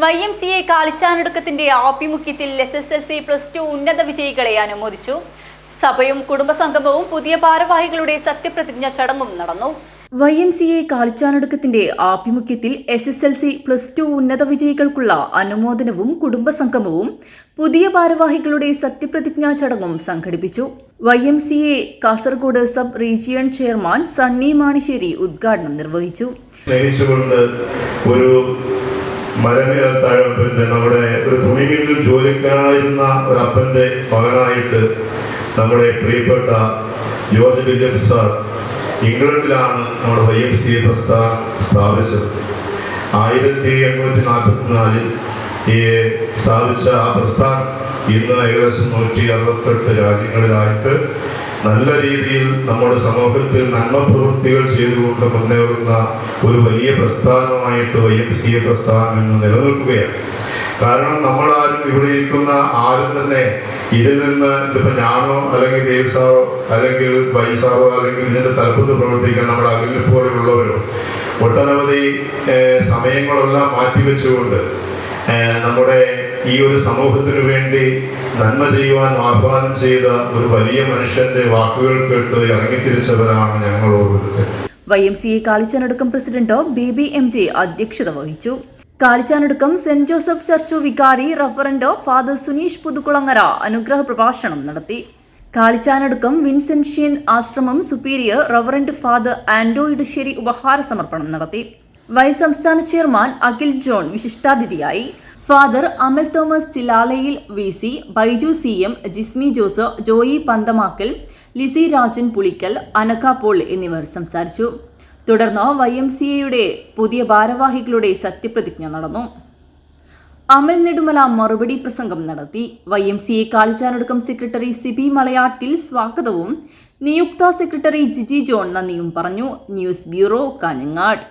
Y M C A കാളിച്ചാനൊടുക്കത്തിന്റെ ആഭിമുഖ്യത്തിൽ S S L C plus two ഉന്നത വിജയികളെ അനുമോദിച്ചു. സഭയും കുടുംബസംഗമവും പുതിയ ഭാരവാഹികളുടെ സത്യപ്രതിജ്ഞ ചടങ്ങും നടന്നു. വൈ എം സി എ കാളിച്ചാനൊടുക്കത്തിന്റെ ആഭിമുഖ്യത്തിൽ S S L C plus two ഉന്നത വിജയികൾക്കുള്ള അനുമോദനവും കുടുംബസംഗമവും പുതിയ ഭാരവാഹികളുടെ സത്യപ്രതിജ്ഞാ ചടങ്ങും സംഘടിപ്പിച്ചു. Y M C A Kasaragod sub region chairman Sunny Manisseri ഉദ്ഘാടനം നിർവഹിച്ചു. ഒരു മരമിനത്താഴ പിന്നെ നമ്മുടെ ഒരു തുണിമില്ലിൽ ജോലിക്കായിരുന്ന ഒരു അപ്പന്റെ മകനായിട്ട് നമ്മുടെ പ്രിയപ്പെട്ട ജോർജ് വില്യം സാർ ഇംഗ്ലണ്ടിലാണ് നമ്മുടെ വൈ എം സി പ്രസ്ഥാനം സ്ഥാപിച്ചത്. ആയിരത്തി എണ്ണൂറ്റി നാൽപ്പത്തിനാലിൽ ഈ സ്ഥാപിച്ച ആ പ്രസ്ഥാനം ഇന്ന് ഏകദേശം നൂറ്റി അറുപത്തെട്ട് രാജ്യങ്ങളിലായിട്ട് നല്ല രീതിയിൽ നമ്മുടെ സമൂഹത്തിൽ നന്മ പ്രവൃത്തികൾ ചെയ്തുകൊണ്ട് മുന്നേറുന്ന ഒരു വലിയ പ്രസ്ഥാനമായിട്ട് വൈ എം സി എ പ്രസ്ഥാനം ഇന്ന് നിലനിൽക്കുകയാണ്. കാരണം നമ്മൾ ആരും ഇവിടെ ഇരിക്കുന്ന ആരും തന്നെ ഇതിൽ നിന്ന് ഇപ്പൊ ഞാനോ അല്ലെങ്കിൽ ദേവ് സാറോ അല്ലെങ്കിൽ വൈ സാറോ അല്ലെങ്കിൽ ഇതിന്റെ തലപ്പത്ത് പ്രവർത്തിക്കാൻ നമ്മുടെ അഖിലിനെ ഒട്ടനവധി സമയങ്ങളെല്ലാം മാറ്റിവെച്ചുകൊണ്ട് നമ്മുടെ ഈ ഒരു സമൂഹത്തിനു വേണ്ടി നന്മ ചെയ്യുവാൻ ആഹ്വാനം ചെയ്ത ഒരു വലിയ മനുഷ്യന്റെ വാക്കുകൾ കേട്ട് ഇറങ്ങിത്തിരിച്ചവരാണ് ഞങ്ങൾ ഓരോരുത്തർ Y M C A Kalichanadukkam president B M J അധ്യക്ഷത വഹിച്ചു. കാളിച്ചാനടുക്കം സെന്റ് ജോസഫ് ചർച്ച് വികാരി റഫറന്റ് ഫാദർ സുനീഷ് പുതുക്കുളങ്ങര അനുഗ്രഹ പ്രഭാഷണം നടത്തി. Kalichanadukkam Vincentian ashram superior reverend father Ando ശരി ഉപഹാര സമർപ്പണം നടത്തി. വൈസ് സംസ്ഥാന chairman Akhil John വിശിഷ്ടാതിഥിയായി. Father Amal Thomas Chilalayil V C Baiju C M Jismi Jose Joy Panthamakkal Lissy Rajan Pulickal Anakka Paul എന്നിവർ സംസാരിച്ചു. തുടർന്ന് വൈ എം സി എയുടെ പുതിയ ഭാരവാഹികളുടെ സത്യപ്രതിജ്ഞ നടന്നു. അമൽ നെടുമല മറുപടി പ്രസംഗം നടത്തി. Y M C A Kalichanadukkam secretary Sibi Malayattil സ്വാഗതവും. നിയുക്ത സെക്രട്ടറി ജിജി ജോൺ നന്ദിയും പറഞ്ഞു. News bureau Kanhangad.